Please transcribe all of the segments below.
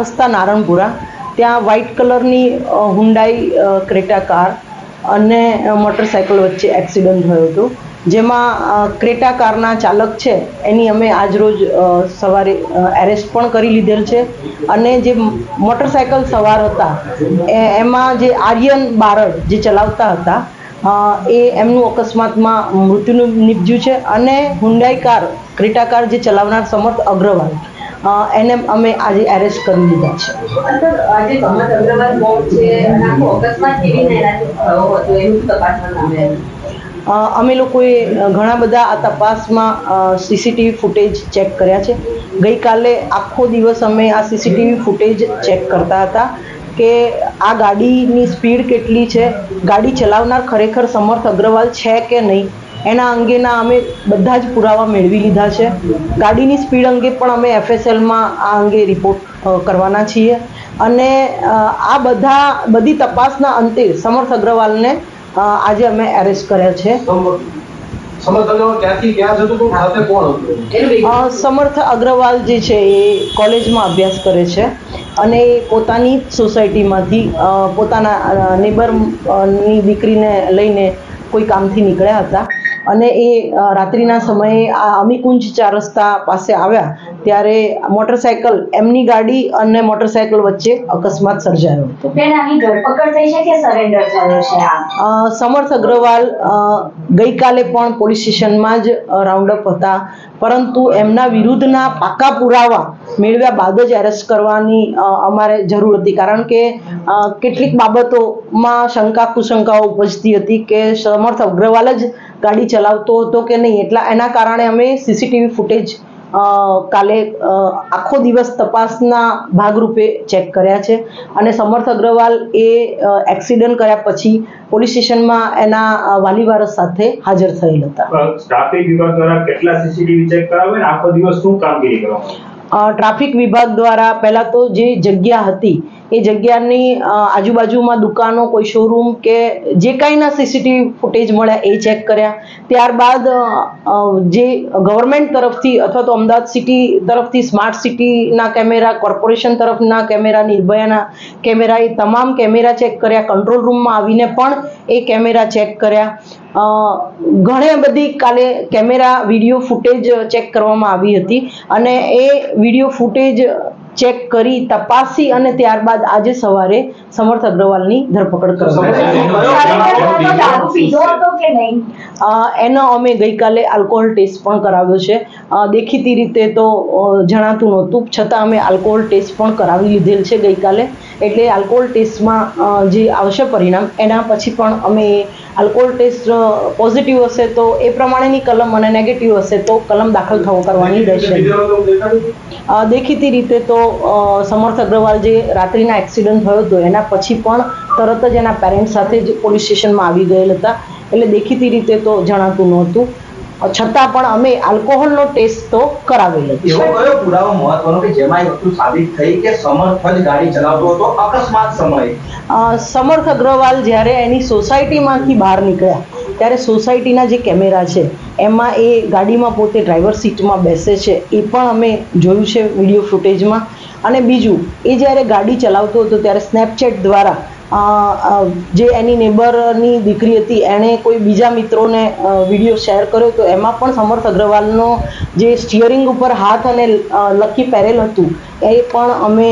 રસ્તા નારણપુરા, ત્યાં વ્હાઇટ કલરની હુન્ડાઈ ક્રેટા કાર અને મોટરસાયકલ વચ્ચે એક્સિડન્ટ થયો હતો. જેમાં ક્રેટા કારના ચાલક છે, એની અમે આજરોજ સવારે એરેસ્ટ પણ કરી લીધેલ છે. અને જે મોટરસાયકલ સવાર હતા એમાં જે આર્યન બારડ જે ચલાવતા હતા એ એમનું અકસ્માતમાં મૃત્યુનું નીપજ્યું છે. અને હુન્ડાઈ કાર ક્રેટા કાર જે ચલાવનાર સમર્થ અગ્રવાલ. એને અમે આજે એરેસ્ટ કરી લીધા છે. અમે લોકોએ ઘણા બધા આ તપાસમાં સીસીટીવી ફૂટેજ ચેક કર્યા છે. ગઈકાલે આખો દિવસ અમે આ સીસીટીવી ફૂટેજ ચેક કરતા હતા કે આ ગાડીની સ્પીડ કેટલી છે ગાડી ચલાવનાર ખરેખર સમર્થ અગ્રવાલ છે કે નહીં? એના અંગેના અમે બધા જ પુરાવા મેળવી લીધા છે. ગાડીની સ્પીડ અંગે પણ અમે એફએસએલમાં આ અંગે રિપોર્ટ કરવાના છીએ. અને આ બધા બધી તપાસના અંતે સમર્થ અગ્રવાલને આજે અમે એરેસ્ટ કર્યા છે. સમર્થ અગ્રવાલ જે છે એ કોલેજમાં અભ્યાસ કરે છે અને એ પોતાની સોસાયટીમાંથી પોતાના નેબરની દીકરીને લઈને કોઈ કામથી નીકળ્યા હતા. અને એ રાત્રિના સમયે આ અમીકુંજ ચાર રસ્તા પાસે આવ્યા ત્યારે મોટરસાયકલ એમની ગાડી અને મોટરસાયકલ વચ્ચે અકસ્માત સર્જાયો હતો. સમર્થ અગ્રવાલ ગઈકાલે પણ પોલીસ સ્ટેશનમાં જ રાઉન્ડઅપ હતા. પરંતુ એમના વિરુદ્ધના પાકા પુરાવા મેળવ્યા બાદ જ એરેસ્ટ કરવાની અમારે જરૂર હતી. કારણ કે કેટલીક બાબતોમાં શંકા કુશંકાઓ ઉપજતી હતી કે સમર્થ અગ્રવાલ જ ગાડી ચલાવતો હતો કે નહીં એટલા એના કારણે અમે સીસીટીવી ફૂટેજ કાલે આખો દિવસ તપાસના ભાગરૂપે ચેક કર્યા છે. અને સમર્થ અગ્રવાલ એ એક્સિડન્ટ કર્યા પછી પોલીસ સ્ટેશનમાં એના વાલીવારસ વાલી વારસ સાથે હાજર થયેલ હતા. ટ્રાફિક વિભાગ દ્વારા કેટલા સીસીટીવી ચેક કરાવે આખો દિવસ શું કામગીરી કરવામાં ટ્રાફિક વિભાગ દ્વારા પહેલાં તો જે જગ્યા હતી એ જગ્યાની આજુબાજુમાં દુકાનો, કોઈ શોરૂમ કે જે કાંઈના સીસીટીવી ફૂટેજ મળ્યા એ ચેક કર્યા. ત્યારબાદ જે ગવર્મેન્ટ તરફથી અથવા તો અમદાવાદ સિટી તરફથી સ્માર્ટ સિટીના કેમેરા કોર્પોરેશન તરફના કેમેરા નિર્ભયાના કેમેરા એ તમામ કેમેરા ચેક કર્યા. કંટ્રોલ રૂમમાં આવીને પણ એ કેમેરા ચેક કર્યા. ઘણી બધી કાલે કેમેરા વીડિયો ફૂટેજ ચેક કરવામાં આવી હતી. અને એ વીડિયો ફૂટેજ ચેક કરી તપાસી અને ત્યારબાદ આજે સવારે સમર્થ અગ્રવાલની ધરપકડ કરવામાં એનો અમે ગઈકાલે આલ્કોહોલ ટેસ્ટ પણ કરાવ્યો છે. દેખીતી રીતે તો જણાતું નહોતું. છતાં અમે આલ્કોહોલ ટેસ્ટ પણ કરાવી લીધેલ છે ગઈકાલે. એટલે આલ્કોહોલ ટેસ્ટમાં જે આવશે પરિણામ એના પછી પણ અમે આલ્કોહોલ ટેસ્ટ પોઝિટિવ હશે તો એ પ્રમાણેની કલમ અને નેગેટિવ હશે તો કલમ દાખલ થવો કરવાની રહેશે. દેખીતી રીતે તો સમર્થ અગ્રવાલ જે રાત્રિના એક્સિડન્ટ થયો હતો એના પછી પણ તરત જ એના પેરેન્ટ્સ સાથે જ પોલીસ સ્ટેશનમાં આવી ગયેલ હતા. એટલે દેખીતી રીતે તો જણાતું નહોતું. છતાં પણ અમે આલ્કોહોલનો ટેસ્ટ તો કરાવેલો એવો કયો પુરાવો મહત્વનો કે જેમાં એ વસ્તુ સાબિત થઈ કે સમર્થ જ ગાડી ચલાવતો હતો અકસ્માત સમયે? સમર્થ અગ્રવાલ જ્યારે એની સોસાયટીમાંથી બહાર નીકળ્યા ત્યારે સોસાયટીના જે કેમેરા છે, એમાં એ ગાડીમાં પોતે ડ્રાઈવર સીટમાં બેસે છે, એ પણ અમે જોયું છે વીડિયો ફૂટેજમાં. અને બીજું, એ જ્યારે ગાડી ચલાવતો હતો ત્યારે સ્નેપચેટ દ્વારા જે એની નેબરની દીકરી હતી, એણે કોઈ બીજા મિત્રોને વીડિયો શેર કર્યો તો એમાં પણ સમર્થ અગ્રવાલનો જે સ્ટિયરિંગ ઉપર હાથ અને લકી પહેરેલ હતું, એ પણ અમે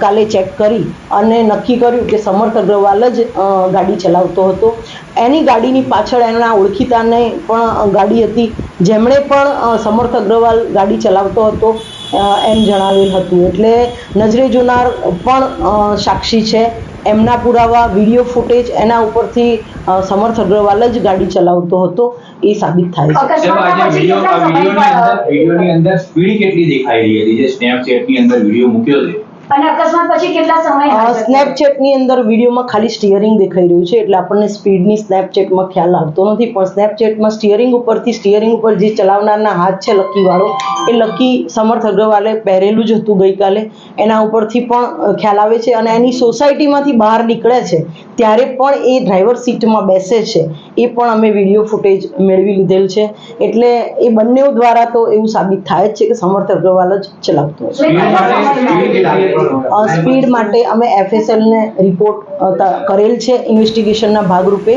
કાલે ચેક કરી અને નક્કી કર્યું કે સમર્થ અગ્રવાલ જ ગાડી ચલાવતો હતો. એની ગાડીની પાછળ એના ઓળખીતાને પણ ગાડી હતી, જેમણે પણ સમર્થ અગ્રવાલ ગાડી ચલાવતો હતો એમ જણાવેલ હતું. એટલે નજરે જોનાર પણ સાક્ષી છે. એમના પુરાવા વીડિયો ફૂટેજ એના ઉપરથી સમર્થ અગ્રવાલ જ ગાડી ચલાવતો હતો એ સાબિત થાય છે. વિડીયોની અંદર સ્પીડ કેટલી દેખાઈ રહી હતી? જે સ્નેપચેટની અંદર વીડિયો મૂક્યો છે. અને અકસ્માત પછી કેટલા સમય? સ્નેપચેટની અંદર વિડીયોમાં ખાલી સ્ટીયરિંગ દેખાઈ રહ્યું છે એટલે આપણને સ્પીડની સ્નેપચેટમાં ખ્યાલ આવતો નથી. પણ સ્નેપચેટમાં સ્ટિયરિંગ ઉપરથી સ્ટીયરિંગ ઉપર જે ચલાવનારના હાથ છે લકી વાળો એ લકી સમર્થ અગ્રવાલે પહેરેલું જ હતું ગઈકાલે. એના ઉપરથી પણ ખ્યાલ આવે છે અને એની સોસાયટીમાંથી બહાર નીકળે છે ત્યારે પણ એ ડ્રાઈવર સીટમાં બેસે છે. એ પણ અમે વીડિયો ફૂટેજ મેળવી લીધેલ છે. એટલે એ બંને દ્વારા તો એવું સાબિત થાય જ છે કે સમર્થ અગ્રવાલ જ ચલાવતો હશે સ્પીડ માટે અમે એફએસએલને રિપોર્ટ કરેલ છે ઇન્વેસ્ટિગેશનના ભાગરૂપે.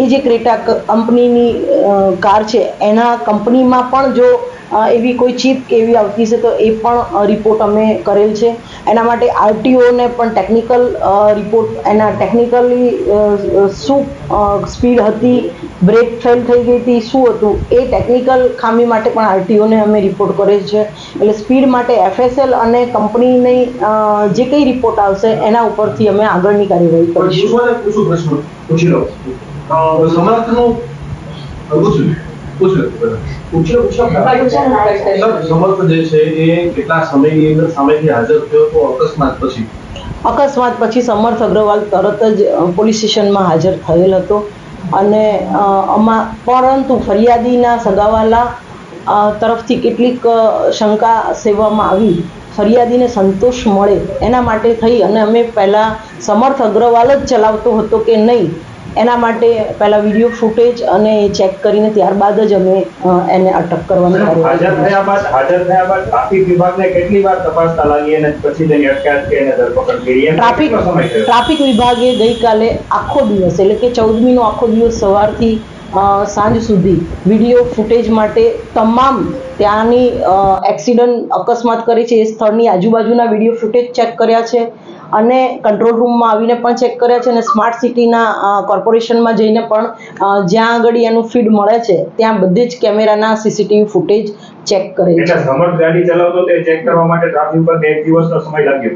એ જે ક્રેટા કંપનીની કાર છે, એના કંપનીમાં પણ જો એવી કોઈ ચીપ કે એવી આવતી છે તો એ પણ રિપોર્ટ અમે કરેલ છે. એના માટે આરટીઓને પણ ટેકનિકલ રિપોર્ટ, એના ટેકનિકલી શું સ્પીડ હતી, બ્રેક ફેલ થઈ ગઈ હતી, શું હતું, એ ટેકનિકલ ખામી માટે પણ આરટીઓને અમે રિપોર્ટ કરેલ છે. એટલે સ્પીડ માટે એફએસએલ અને કંપનીની જે કંઈ રિપોર્ટ આવશે એના ઉપરથી અમે આગળની કાર્યવાહી કરીશું. સમર્થનું પૂછ્યું પૂછ્યું પૂછ્યું પૂછ્યું સમર્થ જે છે એ કેટલા સમયની અંદર સામેથી હાજર થયો તો અકસ્માત પછી અકસ્માત પછી સમર્થ અગ્રવાલ તરત જ પોલીસ સ્ટેશનમાં હાજર થયેલ હતો અને અમા પરંતુ ફરિયાદીના સગાવાલા તરફથી કેટલીક શંકા સેવામાં આવી. ફરિયાદીને સંતોષ મળે. એના માટે થઈ અને અમે પહેલાં સમર્થ અગ્રવાલ જ ચલાવતો હતો કે નહીં? એના માટે પહેલાં વીડિયો ફૂટેજ અને એ ચેક કરીને ત્યારબાદ જ અમે એને અટક કરવાની હાજર થયા બાદ હાજર થયા બાદ ટ્રાફિક વિભાગને કેટલી વાર તપાસતા લાગી અને પછી તેની અટકાયત કરી? અને ધરપકડ કરી ટ્રાફિક ટ્રાફિક વિભાગે ગઈકાલે આખો દિવસ એટલે કે ચૌદમીનો આખો દિવસ સવારથી સાંજ સુધી વીડિયો ફૂટેજ માટે તમામ ત્યાંની એક્સિડન્ટ અકસ્માત કરી છે એ સ્થળની આજુબાજુના વીડિયો ફૂટેજ ચેક કર્યા છે. અને કંટ્રોલ રૂમમાં આવીને પણ ચેક કર્યા છે અને સ્માર્ટ સિટીના કોર્પોરેશનમાં જઈને પણ જ્યાં આગળ એનું ફીડ મળે છે ત્યાં બધે જ કેમેરાના સીસીટીવી ફૂટેજ ચેક કરે છે. સમર્થ ગાડી ચલાવતો તે ચેક કરવા માટે ટ્રાફિક પર એક દિવસનો સમય લાગ્યો.